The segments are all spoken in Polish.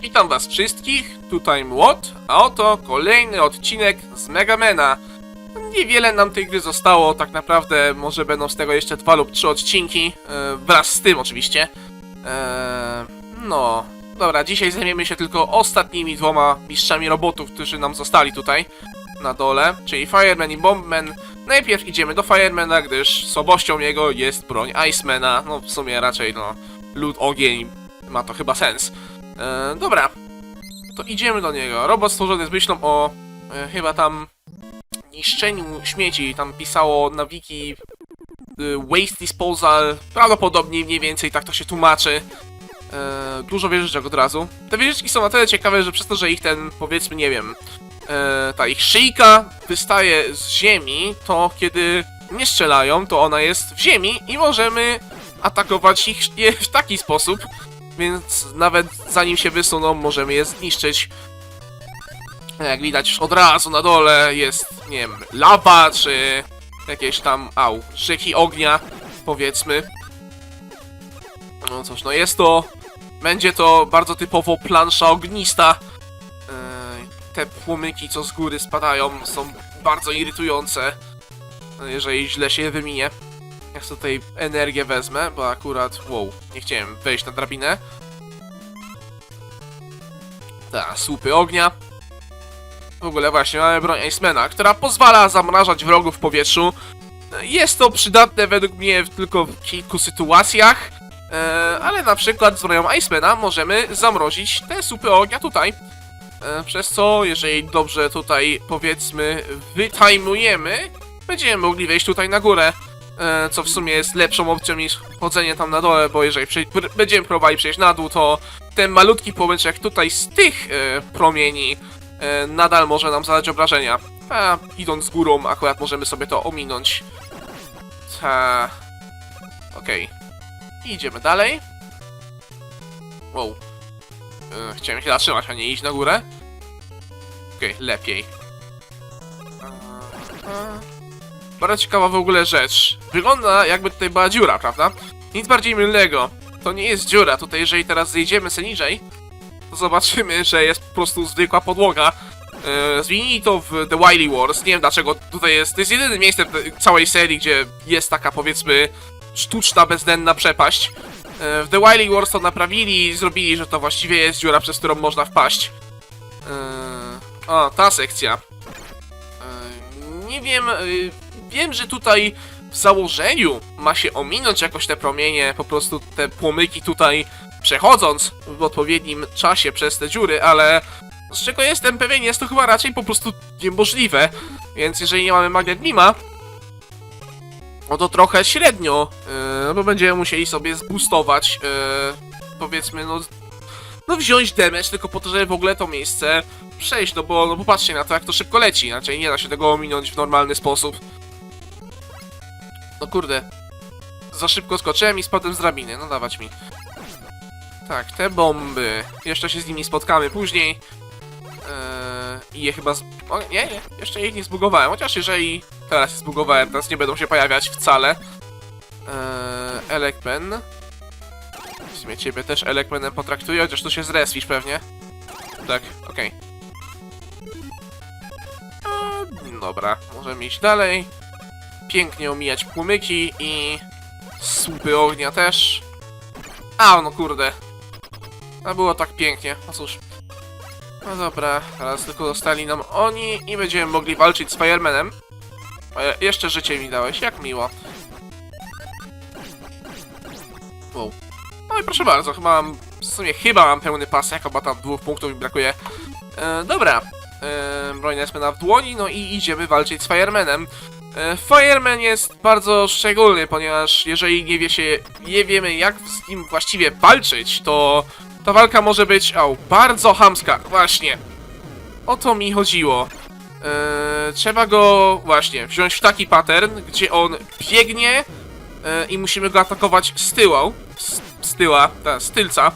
Witam was wszystkich, tutaj Młot, a oto kolejny odcinek z Megamena. Niewiele nam tej gry zostało, tak naprawdę może będą z tego jeszcze dwa lub trzy odcinki, e, wraz z tym oczywiście. E, no, dobra, dzisiaj zajmiemy się tylko ostatnimi dwoma mistrzami robotów, którzy nam zostali tutaj na dole, czyli Fireman i Bombman. Najpierw idziemy do Firemana, gdyż słabością jego jest broń Icemana, no w sumie raczej no, lód, ogień, ma to chyba sens. E, dobra, to idziemy do niego. Robot stworzony z myślą o e, chyba tam niszczeniu śmieci. Tam pisało na wiki y, waste disposal. Prawdopodobnie mniej więcej tak to się tłumaczy. E, dużo wieżyczek od razu. Te wieżyczki są na tyle ciekawe, że przez to, że ich ten, powiedzmy, nie wiem, e, ta ich szyjka wystaje z ziemi, to kiedy nie strzelają, to ona jest w ziemi i możemy atakować ich w taki sposób, więc nawet zanim się wysuną, możemy je zniszczyć. Jak widać od razu na dole jest, nie wiem, lawa, czy jakieś tam, au, rzeki ognia, powiedzmy. No cóż, no jest to, będzie to bardzo typowo plansza ognista. Te płomyki, co z góry spadają, są bardzo irytujące, jeżeli źle się je wyminie. Ja sobie tutaj energię wezmę, bo akurat, wow, nie chciałem wejść na drabinę. Tak, słupy ognia. W ogóle właśnie mamy broń Icemana, która pozwala zamrażać wrogów w powietrzu. Jest to przydatne według mnie tylko w kilku sytuacjach, e, ale na przykład z bronią Icemana możemy zamrozić te słupy ognia tutaj. E, przez co, jeżeli dobrze tutaj powiedzmy wytajmujemy, będziemy mogli wejść tutaj na górę. E, co w sumie jest lepszą opcją niż chodzenie tam na dole, bo jeżeli będziemy próbowali przejść na dół, to ten malutki płomyczek tutaj z tych e, promieni nadal może nam zadać obrażenia. A idąc górą akurat możemy sobie to ominąć. Ta... Okej. Idziemy dalej. Wow. Chciałem się zatrzymać, a nie iść na górę. Okej, lepiej. E, e. Bardzo ciekawa w ogóle rzecz. Wygląda jakby tutaj była dziura, prawda? Nic bardziej mylnego. To nie jest dziura. Tutaj jeżeli teraz zejdziemy sobie niżej, to zobaczymy, że jest po prostu zwykła podłoga. Yy, zmienili to w The Wily Wars. Nie wiem dlaczego tutaj jest. To jest jedyne miejsce w całej serii, gdzie jest taka powiedzmy sztuczna, bezdenna przepaść. Yy, w The Wily Wars to naprawili i zrobili, że to właściwie jest dziura, przez którą można wpaść. O, ta sekcja. Yy, nie wiem, yy, wiem, że tutaj w założeniu ma się ominąć jakoś te promienie, po prostu te płomyki tutaj przechodząc w odpowiednim czasie przez te dziury, ale z czego jestem pewien, jest to chyba raczej po prostu niemożliwe. Więc jeżeli nie mamy Magnetmima, no to trochę średnio, yy, bo będziemy musieli sobie zboostować, yy, powiedzmy, no, no wziąć damage tylko po to, żeby w ogóle to miejsce przejść, no bo no popatrzcie na to, jak to szybko leci, inaczej nie da się tego ominąć w normalny sposób. No kurde. Za szybko skoczyłem i spadłem z drabiny, no dawać mi. Tak, te bomby. Jeszcze się z nimi spotkamy później. Eee, I je chyba z... O, nie, nie, jeszcze ich nie zbugowałem, chociaż jeżeli teraz je zbugowałem, teraz nie będą się pojawiać wcale. Eee, Elekpen. Sumie ciebie też Elekmenem potraktuję, chociaż tu się zreswisz pewnie. Tak, okej. Eee, Dobra, możemy iść dalej pięknie omijać płomyki i słupy ognia też. A, no kurde. A było tak pięknie, no cóż. No dobra, teraz tylko zostali nam oni i będziemy mogli walczyć z Firemanem. E, jeszcze życie mi dałeś, jak miło. No i proszę bardzo, chyba mam, w sumie chyba mam pełny pasek, chyba tam dwóch punktów mi brakuje. E, dobra, e, broń Nesmana w dłoni, no i idziemy walczyć z Firemanem. E, Fireman jest bardzo szczególny, ponieważ jeżeli nie wie się, nie wiemy jak z nim właściwie walczyć, to ta walka może być, au, bardzo hamska, właśnie. O to mi chodziło. E, trzeba go właśnie wziąć w taki pattern, gdzie on biegnie e, i musimy go atakować z tyłu, z, z tyła, ta, z tylca.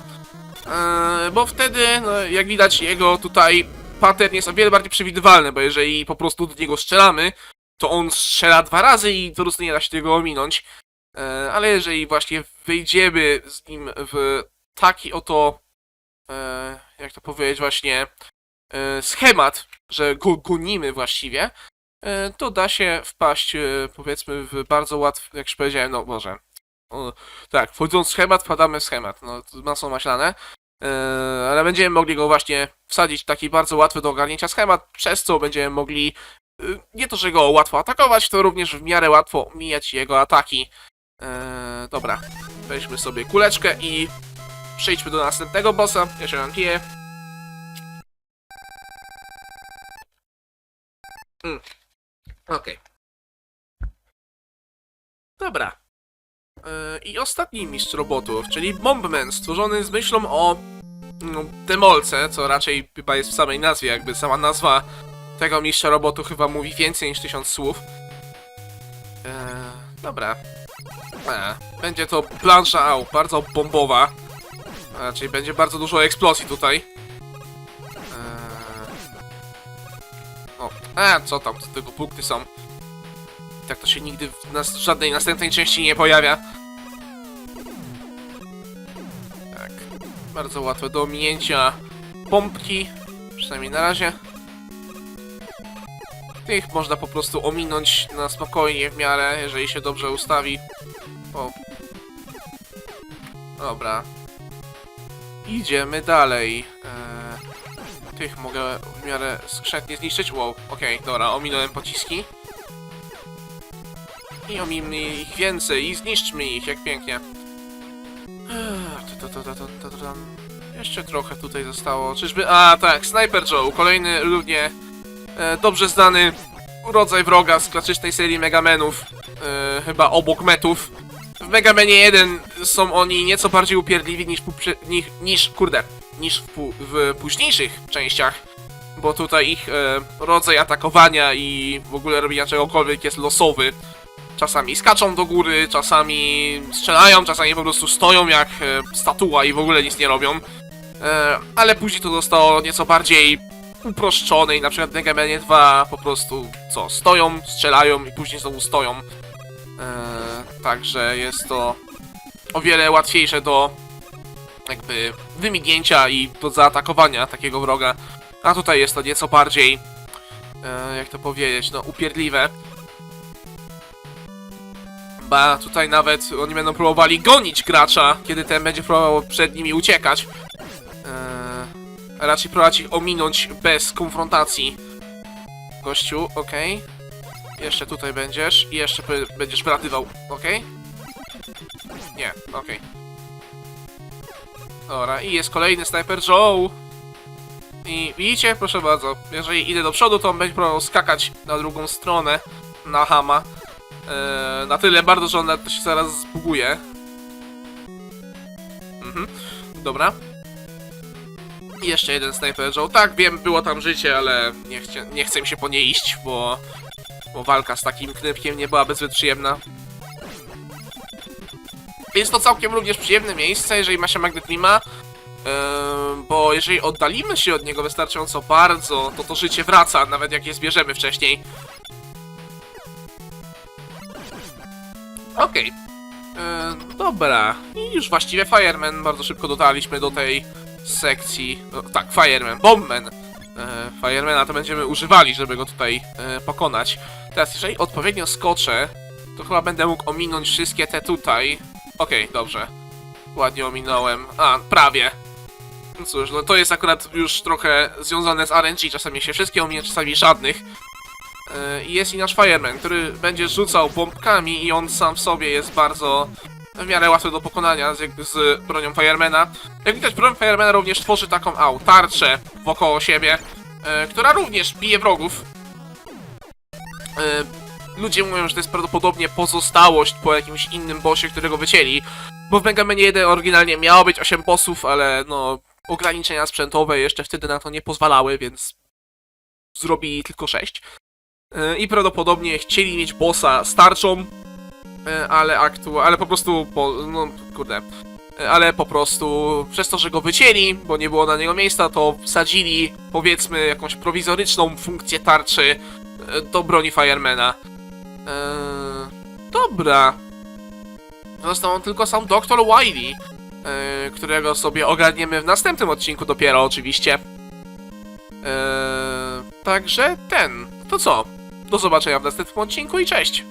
E, bo wtedy, no, jak widać, jego tutaj pattern jest o wiele bardziej przewidywalny, bo jeżeli po prostu do niego strzelamy, to on strzela dwa razy i po prostu nie da się tego ominąć. E, ale jeżeli właśnie wejdziemy z nim w taki oto, e, jak to powiedzieć, właśnie e, schemat, że go gonimy właściwie, to da się wpaść, powiedzmy, w bardzo łatwy, jak już powiedziałem, no może. O, tak, wchodząc w schemat, wpadamy w schemat. No, masło maślane. E, ale będziemy mogli go właśnie wsadzić w taki bardzo łatwy do ogarnięcia schemat, przez co będziemy mogli e, nie to, że go łatwo atakować, to również w miarę łatwo mijać jego ataki. E, dobra, weźmy sobie kuleczkę i przejdźmy do następnego bossa. Ja się napiję. Mm. Okej. Dobra. E, I ostatni mistrz robotów, czyli Bombman, stworzony z myślą o no, demolce, co raczej chyba jest w samej nazwie, jakby sama nazwa tego mistrza robotu chyba mówi więcej niż tysiąc słów. E, dobra. E, będzie to plansza au, bardzo bombowa. Raczej będzie bardzo dużo eksplozji tutaj. E, o, a co tam, co tego punkty są. Tak to się nigdy w nas, żadnej następnej części nie pojawia. Tak. Bardzo łatwe do ominięcia pompki. Przynajmniej na razie. Tych można po prostu ominąć na spokojnie w miarę, jeżeli się dobrze ustawi. O. Dobra. Idziemy dalej. Eee, tych mogę w miarę skrzętnie zniszczyć. Wow, okej, dobra, ominąłem pociski. I omijmy ich więcej i zniszczmy ich, jak pięknie. Jeszcze trochę tutaj zostało. Czyżby... A, tak, Sniper Joe, kolejny równie e, dobrze znany rodzaj wroga z klasycznej serii Megamenów. E, chyba obok metów. W Megamenie 1 są oni nieco bardziej upierdliwi niż, niż, niż kurde, niż w, w późniejszych częściach. Bo tutaj ich e, rodzaj atakowania i w ogóle robienia czegokolwiek jest losowy. Czasami skaczą do góry, czasami strzelają, czasami po prostu stoją jak e, statua i w ogóle nic nie robią. E, ale później to zostało nieco bardziej uproszczone i na przykład w Mega Manie 2 po prostu co, stoją, strzelają i później znowu stoją. E, także jest to o wiele łatwiejsze do jakby wymignięcia i do zaatakowania takiego wroga. A tutaj jest to nieco bardziej, jak to powiedzieć, no upierdliwe. Ba, tutaj nawet oni będą próbowali gonić gracza, kiedy ten będzie próbował przed nimi uciekać. Eee, raczej próbować ich ominąć bez konfrontacji. Gościu, okej. Jeszcze tutaj będziesz i jeszcze będziesz wlatywał, okej? Nie, okej. Dobra, i jest kolejny Sniper Joe. I widzicie, proszę bardzo, jeżeli idę do przodu, to on będzie próbował skakać na drugą stronę, na Hama. Eee, na tyle bardzo, że on nawet się zaraz zbuguje. Mhm, dobra. Jeszcze jeden Sniper Joe. Tak, wiem, było tam życie, ale nie, chcia, nie chcę mi się po nie iść, bo, bo walka z takim knypkiem nie byłaby zbyt przyjemna. Jest to całkiem również przyjemne miejsce, jeżeli ma się Magnet Mima, Eee, bo jeżeli oddalimy się od niego wystarczająco bardzo, to to życie wraca, nawet jak je zbierzemy wcześniej. Okej. Eee, dobra. I już właściwie Fireman. Bardzo szybko dotarliśmy do tej sekcji. No, tak, Fireman. Bombman. Eee, Firemana to będziemy używali, żeby go tutaj e, pokonać. Teraz, jeżeli odpowiednio skoczę, to chyba będę mógł ominąć wszystkie te tutaj. Okej, dobrze. Ładnie ominąłem. A, prawie. No cóż, no to jest akurat już trochę związane z RNG. Czasami się wszystkie ominie, czasami żadnych. E, I jest i nasz Fireman, który będzie rzucał bombkami i on sam w sobie jest bardzo w miarę łatwy do pokonania z, z bronią Firemana. Jak widać, broń Firemana również tworzy taką au, tarczę wokoło siebie, e, która również bije wrogów. E, ludzie mówią, że to jest prawdopodobnie pozostałość po jakimś innym bossie, którego wycięli, bo w Mega Man 1 oryginalnie miało być 8 bossów, ale no ograniczenia sprzętowe jeszcze wtedy na to nie pozwalały, więc zrobili tylko 6. E, I prawdopodobnie chcieli mieć bossa z tarczą, e, ale aktu, ale po prostu, po, no kurde, e, ale po prostu przez to, że go wycięli, bo nie było na niego miejsca, to wsadzili powiedzmy jakąś prowizoryczną funkcję tarczy do broni Firemana. Dobra. Został on tylko sam Dr. Wiley, e, którego sobie ogarniemy w następnym odcinku dopiero oczywiście. Także ten. To co? Do zobaczenia w następnym odcinku i cześć!